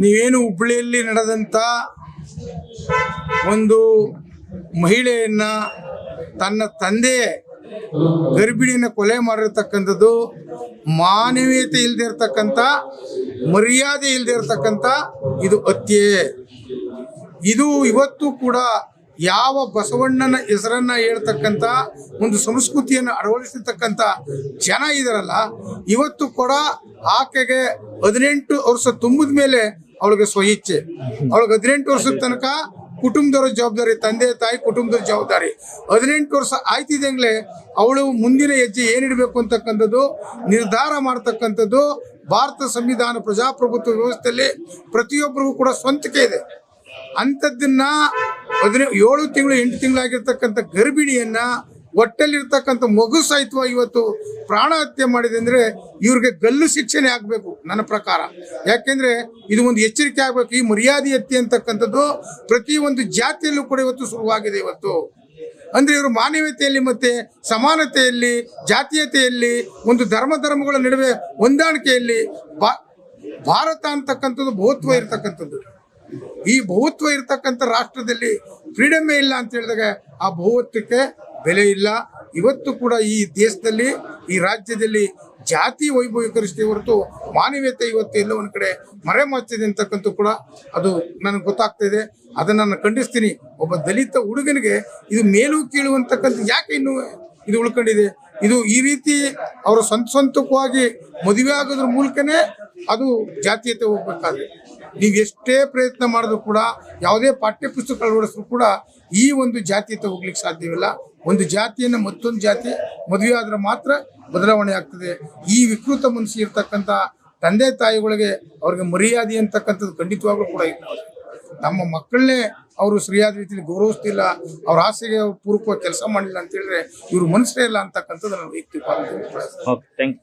ನೀವೇನು ಹುಬ್ಬಳ್ಳಿಯಲ್ಲಿ ನಡೆದಂಥ ಒಂದು ಮಹಿಳೆಯನ್ನ ತನ್ನ ತಂದೆ ಗರ್ಭಿಣಿಯನ್ನು ಕೊಲೆ ಮಾಡಿರ್ತಕ್ಕಂಥದ್ದು ಮಾನವೀಯತೆ ಇಲ್ಲದೆ ಇರ್ತಕ್ಕಂಥ, ಮರ್ಯಾದೆ ಇಲ್ಲದೆ ಇರ್ತಕ್ಕಂಥ ಇದು ಹತ್ಯೆ. ಇದು ಇವತ್ತು ಕೂಡ ಯಾವ ಬಸವಣ್ಣನ ಹೆಸರನ್ನ ಹೇಳ್ತಕ್ಕಂಥ, ಒಂದು ಸಂಸ್ಕೃತಿಯನ್ನು ಅಳವಡಿಸಿರ್ತಕ್ಕಂಥ ಜನ ಇದಾರಲ್ಲ, ಇವತ್ತು ಕೂಡ ಆಕೆಗೆ ಹದಿನೆಂಟು ವರ್ಷ ತುಂಬಿದ ಮೇಲೆ ಅವಳಿಗೆ ಸ್ವಇಚ್ಛೆ ಅವಳಿಗೆ ಹದಿನೆಂಟು ವರ್ಷದ ತನಕ ಕುಟುಂಬದವ್ರ ಜವಾಬ್ದಾರಿ, ತಂದೆ, ತಾಯಿ, ಕುಟುಂಬದ ಜವಾಬ್ದಾರಿ. ಹದಿನೆಂಟು ವರ್ಷ ಆಯ್ತಿದ್ದಂಗ್ಲೆ ಅವಳು ಮುಂದಿನ ಹೆಜ್ಜೆ ಏನಿಡಬೇಕು ಅಂತಕ್ಕಂಥದ್ದು, ನಿರ್ಧಾರ ಮಾಡ್ತಕ್ಕಂಥದ್ದು, ಭಾರತ ಸಂವಿಧಾನ ಪ್ರಜಾಪ್ರಭುತ್ವ ವ್ಯವಸ್ಥೆಯಲ್ಲಿ ಪ್ರತಿಯೊಬ್ಬರಿಗೂ ಕೂಡ ಸ್ವಂತಿಕೆ ಇದೆ. ಅಂಥದ್ದನ್ನು ಹದಿನೇ ಏಳು ತಿಂಗಳು ಎಂಟು ತಿಂಗಳಾಗಿರ್ತಕ್ಕಂಥ ಗರ್ಭಿಣಿಯನ್ನ ಹೊಟ್ಟೆಲಿರ್ತಕ್ಕಂಥ ಮಗು ಸಹಿತ ಇವತ್ತು ಪ್ರಾಣ ಹತ್ಯೆ ಮಾಡಿದೆ ಅಂದರೆ ಇವ್ರಿಗೆ ಗಲ್ಲು ಶಿಕ್ಷಣೆ ಆಗಬೇಕು ನನ್ನ ಪ್ರಕಾರ. ಯಾಕೆಂದರೆ ಇದು ಒಂದು ಎಚ್ಚರಿಕೆ ಆಗಬೇಕು, ಈ ಮರ್ಯಾದೆ ಹತ್ಯೆ ಅಂತಕ್ಕಂಥದ್ದು ಪ್ರತಿ ಒಂದು ಜಾತಿಯಲ್ಲೂ ಕೂಡ ಇವತ್ತು ಶುರುವಾಗಿದೆ ಇವತ್ತು. ಅಂದ್ರೆ ಇವರು ಮಾನವೀಯತೆಯಲ್ಲಿ ಮತ್ತೆ ಸಮಾನತೆಯಲ್ಲಿ, ಜಾತೀಯತೆಯಲ್ಲಿ, ಒಂದು ಧರ್ಮ ಧರ್ಮಗಳ ನಡುವೆ ಹೊಂದಾಣಿಕೆಯಲ್ಲಿ ಭಾರತ ಅಂತಕ್ಕಂಥದ್ದು ಬಹುತ್ವ ಇರತಕ್ಕಂಥದ್ದು. ಈ ಬಹುತ್ವ ಇರತಕ್ಕಂಥ ರಾಷ್ಟ್ರದಲ್ಲಿ ಫ್ರೀಡಮೇ ಇಲ್ಲ ಅಂತ ಹೇಳಿದಾಗ ಆ ಬಹುತ್ವಕ್ಕೆ ಬೆಲೆ ಇಲ್ಲ. ಇವತ್ತು ಕೂಡ ಈ ದೇಶದಲ್ಲಿ, ಈ ರಾಜ್ಯದಲ್ಲಿ ಜಾತಿ ವೈಭವೀಕರಿಸಿದೆ ಹೊರತು ಮಾನವೀಯತೆ ಇವತ್ತು ಎಲ್ಲ ಒಂದು ಕಡೆ ಮರೆಮಾಚಿದೆ ಅಂತಕ್ಕಂಥ ಕೂಡ ಅದು ನನಗೆ ಗೊತ್ತಾಗ್ತಾ ಇದೆ. ಅದನ್ನು ನಾನು ಖಂಡಿಸ್ತೀನಿ. ಒಬ್ಬ ದಲಿತ ಹುಡುಗನಿಗೆ ಇದು ಮೇಲು ಕೀಳು ಅಂತಕ್ಕಂಥ ಯಾಕೆ ಇನ್ನು ಇದು ಉಳ್ಕೊಂಡಿದೆ? ಇದು ಈ ರೀತಿ ಅವರ ಸ್ವಂತ ಸ್ವಂತಕವಾಗಿ ಮದುವೆ ಆಗೋದ್ರ ಮೂಲಕನೇ ಅದು ಜಾತೀಯತೆ ಹೋಗ್ಬೇಕಾದ್ರೆ. ನೀವು ಎಷ್ಟೇ ಪ್ರಯತ್ನ ಮಾಡಿದ್ರು ಕೂಡ, ಯಾವುದೇ ಪಾಠ್ಯ ಪುಸ್ತಕ ಅಳವಡಿಸಿದ್ರು ಕೂಡ ಈ ಒಂದು ಜಾತಿಯತ್ತ ಹೋಗ್ಲಿಕ್ಕೆ ಸಾಧ್ಯವಿಲ್ಲ. ಒಂದು ಜಾತಿಯನ್ನು ಮತ್ತೊಂದು ಜಾತಿ ಮದುವೆ ಆದ್ರೆ ಮಾತ್ರ ಬದಲಾವಣೆ ಆಗ್ತದೆ. ಈ ವಿಕೃತ ಮನಸ್ಸು ಇರ್ತಕ್ಕಂಥ ತಂದೆ ತಾಯಿಗಳಿಗೆ ಅವ್ರಿಗೆ ಮರ್ಯಾದೆ ಅಂತಕ್ಕಂಥದ್ದು ಖಂಡಿತವಾಗ್ಲೂ ಕೂಡ ಇಲ್ಲ. ನಮ್ಮ ಮಕ್ಕಳನ್ನೇ ಅವರು ಸರಿಯಾದ ರೀತಿಯಲ್ಲಿ ಗೌರವಿಸ್ತಿಲ್ಲ. ಅವ್ರ ಆಸೆಗೆ ಪೂರಕವಾಗಿ ಕೆಲಸ ಮಾಡಿಲ್ಲ ಅಂತ ಹೇಳಿದ್ರೆ ಇವರು ಮನಸ್ಸೇ ಇಲ್ಲ ಅಂತಕ್ಕಂಥದ್ದು. Okay thank